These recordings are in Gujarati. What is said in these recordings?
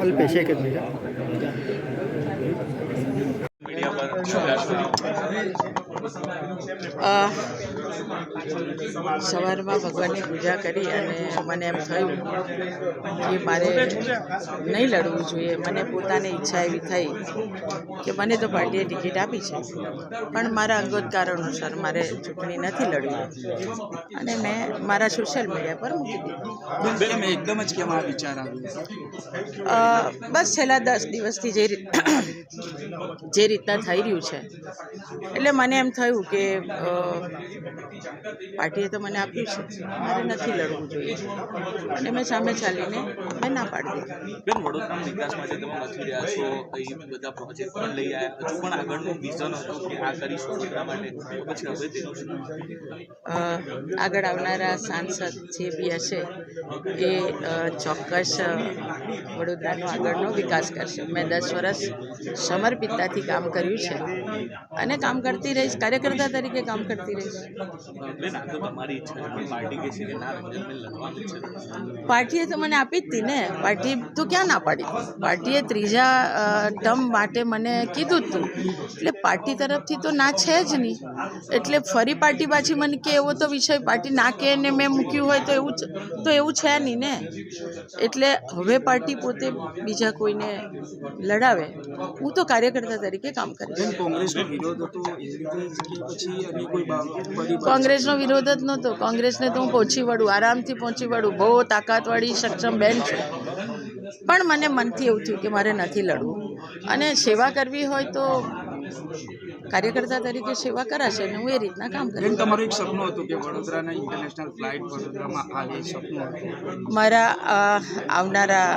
અલ્પેશ એક જ મિનિટ સવારમાં ભગવાનની પૂજા કરી અને મને એમ થયું કે મારે નહીં લડવું જોઈએ. મને પોતાની ઈચ્છા એવી થઈ કે મને તો પાર્ટીએ ટિકિટ આપી છે. પણ મારા અંગત કારણોસર મારે ચૂંટણી નથી લડવી. અને મેં મારા સોશિયલ મીડિયા પર મૂકી દીધું. એકદમ જ કેમ આ વિચાર આવ્યો? બસ છેલ્લા દસ દિવસથી જે રીત જે રીતના થઈ રહ્યું છે એટલે મને એમ થયું કે પાર્ટીએ તો મને આપ્યું છે. મારે નથી લડવું જોઈએ. અને મેં સામે ચાલીને મેં ના પાડી બેન વડોદરાના વિકાસ માટે તમે નથી રહ્યા છો એ બધા પ્રોજેક્ટ પણ લઈ આવ્યા. હજુ પણ આગળનું વિઝન હતું કે આ કરીશું વડોદરા માટે? પછી હવે તેનું શું? આગળ આવનારા સાંસદ જે બી હશે એ ચોક્કસ વડોદરાનો આગળનો વિકાસ કરશે. મેં દસ વર્ષ સમર્પિતતાથી કામ કર્યું છે. અને કામ કરતી રહીશ કાર્યકર્તા તરીકે કામ કરતી રહીશ. પાર્ટીએ તો મને આપી જ હતી ને. પાર્ટી તો ક્યાં ના પાડી? પાર્ટીએ ત્રીજા ટર્મ માટે મને કીધું જ હતું એટલે પાર્ટી તરફથી તો ના છે જ નહીં એટલે ફરી પાર્ટી પાછી મને કે એવો તો વિષય પાર્ટી ના કે ને મેં મૂક્યું હોય તો એવું જ- તો એવું છે નહીં ને. એટલે હવે પાર્ટી પોતે બીજા કોઈને લડાવે હું તો કાર્યકર્તા તરીકે કામ કરીશ. વિરોધ હતો એ રીતે કે પછી અન્ય કોઈ કોંગ્રેસનો વિરોધ જ નહોતો. કોંગ્રેસને તો હું પહોંચી વળું આરામથી પહોંચી વળું. બહુ તાકાતવાળી સક્ષમ બેન છું. પણ મને મનથી એવું થયું કે મારે નથી લડવું. અને સેવા કરવી હોય તો કાર્યકર્તા તરીકે સેવા કરાશે અને હું એ રીતના કામ કરીશ તમારું એક સપનું હતું કે વડોદરાના ઇન્ટરનેશનલ ફ્લાઇટ વડોદરામાં આવે સપનું મારા આવનારા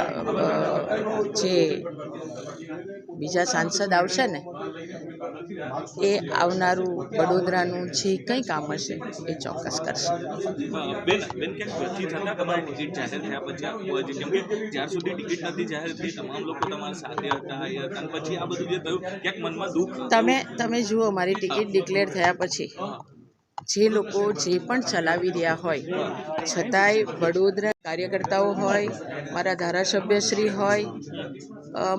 જે બીજા સાંસદ આવશે ને એ આવનારું વડોદરાનું જે કંઈ કામ હશે એ ચોક્કસ કરશે. બેન બેન તમારી ટિકિટ જાહેર થયા પછી કેમ કે જ્યાર સુધી ટિકિટ નથી જાહેર થઈ તમામ લોકો તમારા સાથે હતા અને પછી આ બધું જે થયું ક્યાંક મનમાં દુઃખ તમે તમે જુઓ મારી ટિકિટ ડિક્લેર થયા પછી. જે લોકો જે પણ ચલાવી રહ્યા હોય, છતાંય વડોદરા કાર્યકર્તાઓ હોય, મારા ધારાસભ્યશ્રી હોય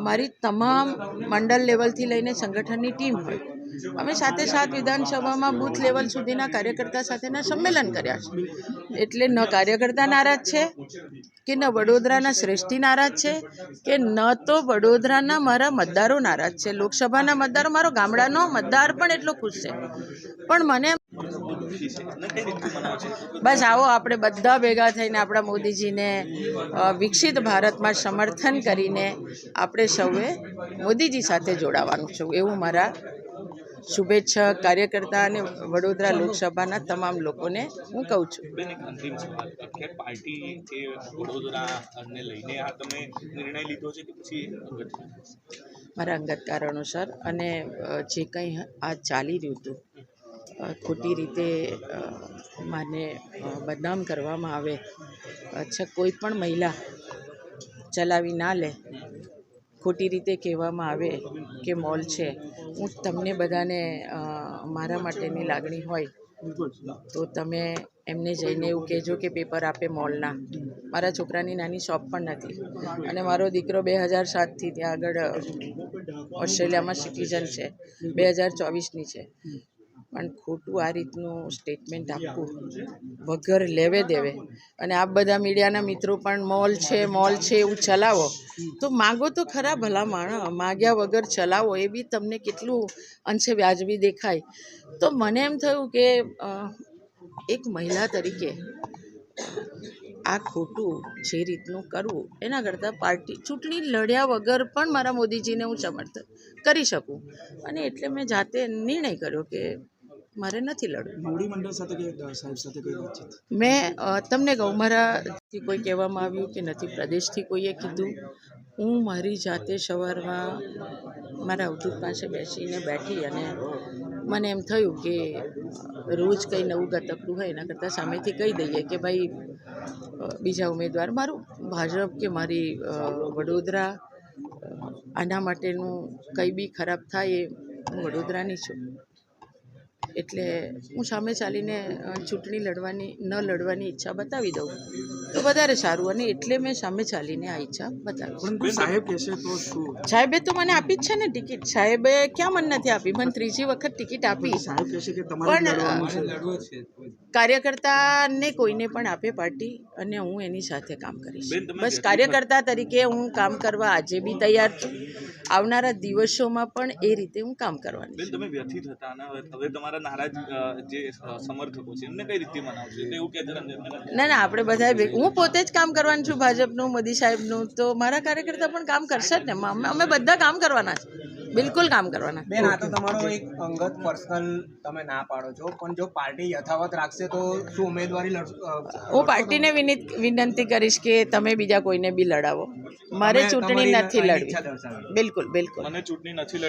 મારી તમામ મંડળ લેવલથી લઈને સંગઠનની ટીમ હોય, અમે સાથે સાથ વિધાનસભામાં બૂથ લેવલ સુધીના કાર્યકર્તા સાથેના સંમેલન કર્યા છે. એટલે ન કાર્યકર્તા નારાજ છે, કે ન વડોદરાના શ્રેષ્ઠી નારાજ છે, કે ન તો વડોદરાના મારા મતદારો નારાજ છે. લોકસભાના મતદારો, મારો ગામડાનો મતદાર પણ એટલો ખુશ છે. પણ મને બસ આવો, આપણે બધા ભેગા થઈને આપણા મોદીજીને વિકસિત ભારતમાં સમર્થન કરીને આપણે સૌએ મોદીજી સાથે જોડાવાનું છે. એવું મારા શુભેચ્છા કાર્યકર્તા અને વડોદરા લોકસભાના તમામ લોકોને હું કહું છું. મારા અંગત કારણોસર અને જે કંઈ આ ચાલી રહ્યું હતું ખોટી રીતે માને બદનામ કરવામાં આવે, અચ્છા, કોઈ પણ મહિલા ચલાવી ના લે, ખોટી રીતે કહેવામાં આવે કે મોલ છે, હું તમને બધાને મારા માટેની લાગણી હોય, તો તમે એમને જઈને એવું કહેજો કે પેપર આપે મોલના. મારા છોકરાની નાની શોપ પણ નથી. અને મારો દીકરો બે હજાર સાતથી ત્યાં આગળ ઓસ્ટ્રેલિયામાં સિટીઝન છે, બે હજાર ચોવીસની છે. પણ ખોટું આ રીતનું સ્ટેટમેન્ટ આપવું વગર લેવે દેવે. અને આ બધા મીડિયાના મિત્રો પણ મોલ છે મોલ છે એવું ચલાવો. તો માગો તો ખરા ભલા માણસ, માગ્યા વગર ચલાવો, એ બી તમને કેટલું અંશે વ્યાજબી દેખાય. તો મને એમ થયું કે એક મહિલા તરીકે આ ખોટું જે રીતનું કરવું, એના કરતાં પાર્ટી, ચૂંટણી લડ્યા વગર પણ મારા મોદીજીને હું સમર્થન કરી શકું. અને એટલે મેં જાતે નિર્ણય કર્યો કે મારે નથી લડવું. મોવડી મંડળ સાથે સાહેબ સાથે કઈ વાતચીત? મેં તમને કહું મારાથી કોઈ કહેવામાં આવ્યું કે નથી પ્રદેશથી કોઈએ કીધું. હું મારી જાતે સવારમાં મારા અવધૂત પાસે બેસીને બેઠી અને મને એમ થયું કે રોજ કંઈ નવું ગતકડું હોય એના કરતાં સામેથી કહી દઈએ કે ભાઈ બીજા ઉમેદવાર મારું ભાજપ કે મારી વડોદરા આના માટેનું કંઈ બી ખરાબ થાય એ હું વડોદરાની છું. એટલે હું સામે ચાલીને ચૂંટણી લડવાની ન લડવાની ઈચ્છા બતાવી દઉં. તો વધારે સારું અને એટલે મેં સામે ચાલીને આ ઈચ્છા બતાવી સાહેબ કહેશે તો શું? સાહેબે તો મને આપી જ છે ને ટિકિટ. સાહેબે ક્યાં મને નથી આપી? મને ત્રીજી વખત ટિકિટ આપી. પણ, કાર્યકર્તાને કોઈને પણ આપે પાર્ટી અને હું એની સાથે કામ કરીશ. બસ કાર્યકર્તા તરીકે હું કામ કરવા આજે બી તૈયાર છું. આવનારા દિવસોમાં પણ એ રીતે હું કામ કરવાની બેન તમે વ્યથિત હતા અને હવે હવે તમારા નારાજ જે સમર્થકો છે એમને કઈ રીતે મનાવશો? એવું કે ના ના આપણે બધા હું પોતે જ કામ કરવાનું છું ભાજપનું મોદી સાહેબનું તો મારા કાર્યકર્તા પણ કામ કરશે જ ને. અમે અમે બધા કામ કરવાના છે. બિલકુલ કામ કરવાના. બેન આ તો તમારો એક અંગત પર્સનલ તમે ના પાડો છો પણ જો પાર્ટી યથાવત રાખશે તો શું ઉમેદવારી હું પાર્ટીને વિનિત વિનંતી કરીશ કે તમે બીજા કોઈને બી લડાવો. મારે ચૂંટણી નથી લડવી. બિલકુલ બિલકુલ. મને ચૂંટણી નથી